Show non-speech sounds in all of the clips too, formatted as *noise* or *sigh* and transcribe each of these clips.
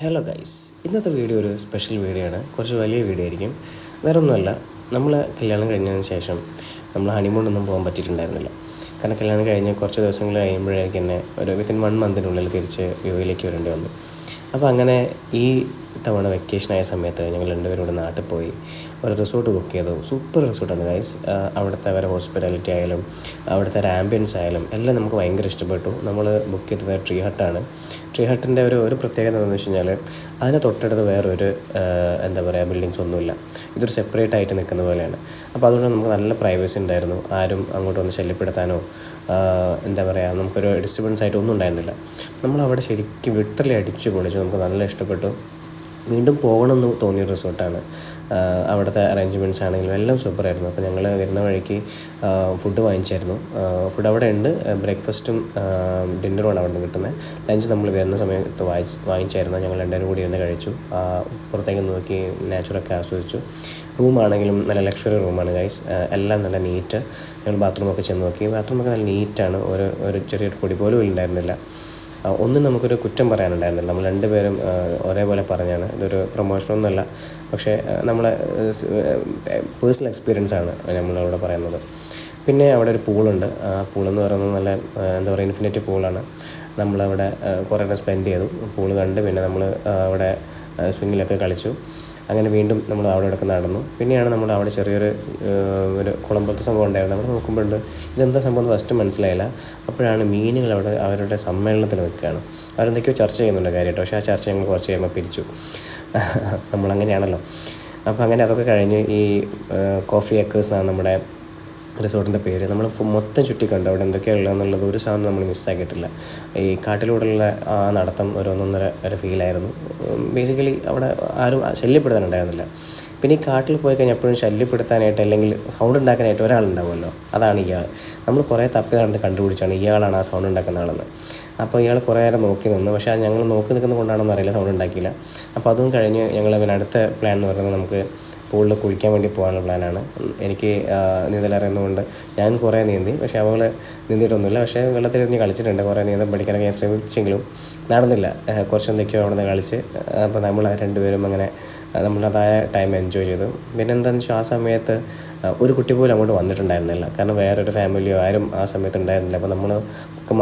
Hello guys ഇന്നത്തെ video ഒരു special video ആണ്. കുറച്ച് വലിയ വീഡിയോ ആയിരിക്കും. വേറെ ഒന്നുമല്ല നമ്മൾ കല്യാണം കഴിഞ്ഞതിന് ശേഷം നമ്മൾ ഹണിമൂണൊന്നും പോകാൻ പറ്റിയിട്ടുണ്ടായിരുന്നില്ല. കാരണം കല്യാണം കഴിഞ്ഞ് കുറച്ച് ദിവസങ്ങൾ കഴിയുമ്പോഴേക്കും തന്നെ ഒരു വിത്തിൻ വൺ മന്തിനുള്ളിൽ തിരിച്ച് യു എയിലേക്ക് വരേണ്ടി വന്നു. അപ്പോൾ അങ്ങനെ ഈ തവണ വെക്കേഷൻ ആയ സമയത്ത് ഞങ്ങൾ രണ്ടുപേരും ഇവിടെ നാട്ടിൽ പോയി. ഒരു റിസോർട്ട് ബുക്ക് ചെയ്തു. സൂപ്പർ റിസോർട്ടാണ് ഗൈസ് അവിടുത്തെ അവരെ ഹോസ്പിറ്റാലിറ്റി ആയാലും അവിടുത്തെ ഒരു ആംബിയൻസ് ആയാലും എല്ലാം നമുക്ക് ഭയങ്കര ഇഷ്ടപ്പെട്ടു. നമ്മൾ ബുക്ക് ചെയ്തത് ട്രീ ഹട്ടാണ് ട്രീ ഹട്ടിന്റെ ഒരു ഒരു പ്രത്യേകത എന്താണെന്ന് വെച്ച് കഴിഞ്ഞാൽ അതിന് തൊട്ടടുത്ത് വേറൊരു എന്താ പറയുക ബിൽഡിങ്സ് ഒന്നുമില്ല. ഇതൊരു സെപ്പറേറ്റ് ആയിട്ട് നിൽക്കുന്ന പോലെയാണ്. അപ്പോൾ അതുകൊണ്ട് നമുക്ക് നല്ല പ്രൈവസി ഉണ്ടായിരുന്നു. ആരും അങ്ങോട്ട് വന്ന് ശല്യപ്പെടുത്താനോ എന്താ പറയുക നമുക്കൊരു ഡിസ്റ്റർബൻസ് ആയിട്ട് ഒന്നും ഉണ്ടായിരുന്നില്ല. നമ്മൾ അവിടെ ശരിക്കും വിട്ടലി അടിച്ചു പൊളിച്ചു നമുക്ക് നല്ല ഇഷ്ടപ്പെട്ടു. വീണ്ടും പോകണമെന്ന് തോന്നിയ റിസോർട്ടാണ് അവിടുത്തെ അറേഞ്ച്മെന്റ്സ് ആണെങ്കിലും എല്ലാം സൂപ്പറായിരുന്നു അപ്പോൾ ഞങ്ങൾ വരുന്ന വഴിക്ക് ഫുഡ് വാങ്ങിച്ചായിരുന്നു. ഫുഡ് അവിടെ ഉണ്ട്. ബ്രേക്ക്ഫാസ്റ്റും ഡിന്നറുമാണ് അവിടെ നിന്ന് കിട്ടുന്നത് ലഞ്ച് നമ്മൾ വരുന്ന സമയത്ത് വായിച്ച് വാങ്ങിച്ചായിരുന്നു. ഞങ്ങൾ രണ്ടുപേരും കൂടി ഇരുന്ന് കഴിച്ചു. പുറത്തേക്ക് നോക്കി നാച്ചുറൊക്കെ ആസ്വദിച്ചു. റൂമാണെങ്കിലും നല്ല ലക്ഷറി റൂമാണ് ഗൈസ് എല്ലാം നല്ല നീറ്റ് ഞങ്ങൾ ബാത്റൂമൊക്കെ ചെന്ന് നോക്കി. ബാത്റൂമൊക്കെ നല്ല നീറ്റാണ് ഒരു ഒരു ചെറിയൊരു പൊടി പോലും ഉണ്ടായിരുന്നില്ല ആ, ഒന്നും നമുക്കൊരു കുറ്റം പറയാനുണ്ടായിരുന്നില്ല. നമ്മൾ രണ്ടുപേരും ഒരേപോലെ പറഞ്ഞാണ്. ഇതൊരു പ്രൊമോഷനൊന്നുമല്ല പക്ഷേ നമ്മളെ പേഴ്സണൽ എക്സ്പീരിയൻസ് ആണ് നമ്മളവിടെ പറയുന്നത്. പിന്നെ അവിടെ ഒരു പൂളുണ്ട്. ആ പൂളെന്ന് പറയുന്നത് നല്ല എന്താ പറയുക ഇൻഫിനിറ്റ് പൂളാണ്. നമ്മളവിടെ കുറേ സ്പെൻഡ് ചെയ്തു. പൂൾ കണ്ട് പിന്നെ നമ്മൾ അവിടെ സ്വിങ്ങിലൊക്കെ കളിച്ചു. അങ്ങനെ വീണ്ടും നമ്മൾ അവിടെ ഇടയ്ക്ക് നടന്നു. പിന്നെയാണ് നമ്മൾ അവിടെ ചെറിയൊരു ഒരു കുളമ്പലത്തെ സംഭവം ഉണ്ടായിരുന്നു അവിടെ നോക്കുമ്പോഴുണ്ട് ഇതെന്താ സംഭവം എന്ന് ഫസ്റ്റ് മനസ്സിലായില്ല. അപ്പോഴാണ് മീനുകൾ അവിടെ അവരുടെ സമ്മേളനത്തിൽ നിൽക്കുകയാണ്. അവരെന്തൊക്കെയോ ചർച്ച ചെയ്യുന്നുണ്ട് കാര്യമായിട്ട്. പക്ഷേ ആ ചർച്ച ഞങ്ങൾ കുറച്ച് കഴിയുമ്പോൾ പിരിച്ചു. *laughs* നമ്മളങ്ങനെയാണല്ലോ. അപ്പോൾ അങ്ങനെ അതൊക്കെ കഴിഞ്ഞ് ഈ കോഫി എക്കേഴ്സ് എന്നാണ് നമ്മുടെ റിസോർട്ടിന്റെ പേര്. നമ്മൾ മൊത്തം ചുറ്റി കണ്ടു അവിടെ എന്തൊക്കെയാണ് ഉള്ളതെന്നുള്ളത് ഒരു സാധനം നമ്മൾ മിസ്സാക്കിയിട്ടില്ല ഈ കാട്ടിലൂടെയുള്ള ആ നടത്തം ഒരു ഒന്നൊന്നര ഒരു ഫീലായിരുന്നു ബേസിക്കലി അവിടെ ആരും ശല്യപ്പെടുത്താനുണ്ടായിരുന്നില്ല പിന്നെ ഈ കാട്ടിൽ പോയി കഴിഞ്ഞാൽ എപ്പോഴും ശല്യപ്പെടുത്താനായിട്ട് അല്ലെങ്കിൽ സൗണ്ട് ഉണ്ടാക്കാനായിട്ട് ഒരാളുണ്ടാവുമല്ലോ. അതാണ് ഇയാൾ. നമ്മൾ കുറേ തപ്പി നടന്ന് കണ്ടുപിടിച്ചാണ് ഇയാളാണ് ആ സൗണ്ട് ഉണ്ടാക്കുന്ന ആളെന്ന്. അപ്പോൾ ഇയാൾ കുറേ നേരം നോക്കി നിന്നു. പക്ഷേ ഞങ്ങൾ നോക്കി നിൽക്കുന്ന കൊണ്ടാണെന്ന് അറിയില്ല സൗണ്ട് ഉണ്ടാക്കിയില്ല. അപ്പോൾ അതും കഴിഞ്ഞ് ഞങ്ങൾ പിന്നെ അടുത്ത പ്ലാൻ എന്ന് പറയുന്നത് നമുക്ക് പൂളിൽ കുളിക്കാൻ വേണ്ടി പോകാനുള്ള പ്ലാനാണ് എനിക്ക് നീന്തലറിയുന്നതുകൊണ്ട് ഞാൻ കുറേ നീന്തി പക്ഷേ അവൾ നീന്തിയിട്ടൊന്നുമില്ല. പക്ഷേ വെള്ളത്തിലിറങ്ങി കളിച്ചിട്ടുണ്ട്. കുറേ നീന്തം പഠിക്കാനൊക്കെ ഞാൻ ശ്രമിച്ചെങ്കിലും നടന്നില്ല. കുറച്ച് എന്തൊക്കെയോ അവിടെ നിന്ന് കളിച്ച് അപ്പോൾ നമ്മൾ രണ്ടുപേരും അങ്ങനെ നമ്മളതായ ടൈം എൻജോയ് ചെയ്തു. പിന്നെ എന്താണെന്ന് വെച്ചാൽ ആ സമയത്ത് ഒരു കുട്ടി പോലും അങ്ങോട്ട് വന്നിട്ടുണ്ടായിരുന്നില്ല. കാരണം വേറൊരു ഫാമിലിയോ ആരും ആ സമയത്ത് ഉണ്ടായിരുന്നില്ല. അപ്പോൾ നമ്മൾ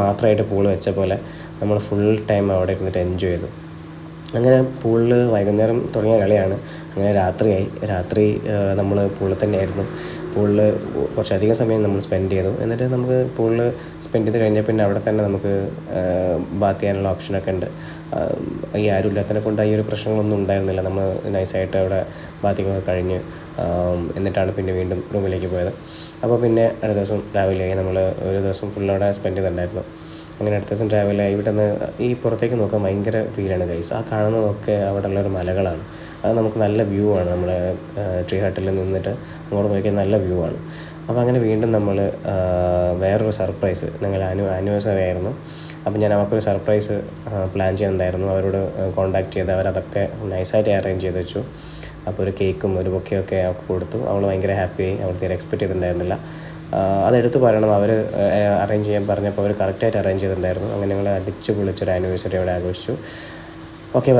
മാത്രമായിട്ട് പൂൾ വെച്ച പോലെ നമ്മൾ ഫുൾ ടൈം അവിടെ ഇരുന്നിട്ട് എൻജോയ് ചെയ്തു. അങ്ങനെ പൂളിൽ വൈകുന്നേരം തുടങ്ങിയ കളിയാണ്. അങ്ങനെ രാത്രിയായി. രാത്രി നമ്മൾ പൂളിൽ തന്നെ ആയിരുന്നു പൂളിൽ കുറച്ചധികം സമയം നമ്മൾ സ്പെൻഡ് ചെയ്തു. എന്നിട്ട് നമുക്ക് പൂളിൽ സ്പെൻഡ് ചെയ്ത് കഴിഞ്ഞാൽ പിന്നെ അവിടെ തന്നെ നമുക്ക് ബാത്ത് ചെയ്യാനുള്ള ഓപ്ഷനൊക്കെ ഉണ്ട്. ഈ ആരും ഇല്ലാത്തതിനെ കൊണ്ട് ഈ ഒരു പ്രശ്നങ്ങളൊന്നും ഉണ്ടായിരുന്നില്ല. നമ്മൾ നൈസായിട്ട് അവിടെ ബാത്തിങ്ങൊക്കെ കഴിഞ്ഞ് എന്നിട്ടാണ് പിന്നെ വീണ്ടും റൂമിലേക്ക് പോയത്. അപ്പോൾ പിന്നെ അടുത്ത ദിവസം രാവിലെയായി നമ്മൾ ഒരു ദിവസം ഫുൾ അവിടെ സ്പെൻഡ് ചെയ്തിട്ടുണ്ടായിരുന്നു. അങ്ങനെ അടുത്ത ദിവസം ട്രാവലായി ഇവിടെ നിന്ന് ഈ പുറത്തേക്ക് നോക്കാൻ ഭയങ്കര ഫീലാണ് ഗൈസ് ആ കാണുന്നതൊക്കെ അവിടെ ഉള്ളൊരു മലകളാണ്. അത് നമുക്ക് നല്ല വ്യൂ ആണ്. നമ്മുടെ ട്രീ ഹട്ടിൽ നിന്നിട്ട് അങ്ങോട്ട് നോക്കിയാൽ നല്ല വ്യൂ ആണ്. അപ്പോൾ അങ്ങനെ വീണ്ടും നമ്മൾ വേറൊരു സർപ്രൈസ് ഞങ്ങൾ ആനു ആനിവേഴ്സറി ആയിരുന്നു. അപ്പോൾ ഞാൻ അവർക്കൊരു സർപ്രൈസ് പ്ലാൻ ചെയ്യുന്നുണ്ടായിരുന്നു അവരോട് കോൺടാക്ട് ചെയ്ത് അവരതൊക്കെ നൈസായിട്ട് അറേഞ്ച് ചെയ്ത് വെച്ചു. അപ്പോൾ ഒരു കേക്കും ഒരു ബൊക്കെയൊക്കെ അവർക്ക് കൊടുത്തു. അവൾ ഭയങ്കര ഹാപ്പിയായി അവൾ തീരെ എക്സ്പെക്റ്റ് ചെയ്തിട്ടുണ്ടായിരുന്നില്ല. അതെടുത്ത് പറയണം. അവർ അറേഞ്ച് ചെയ്യാൻ പറഞ്ഞപ്പോൾ അവർ കറക്റ്റായിട്ട് അറേഞ്ച് ചെയ്തിട്ടുണ്ടായിരുന്നു. അങ്ങനെ ഞങ്ങൾ അടിച്ച് പൊളിച്ചൊരു ആനിവേഴ്സറി അവിടെ ആഘോഷിച്ചു. ഓക്കെ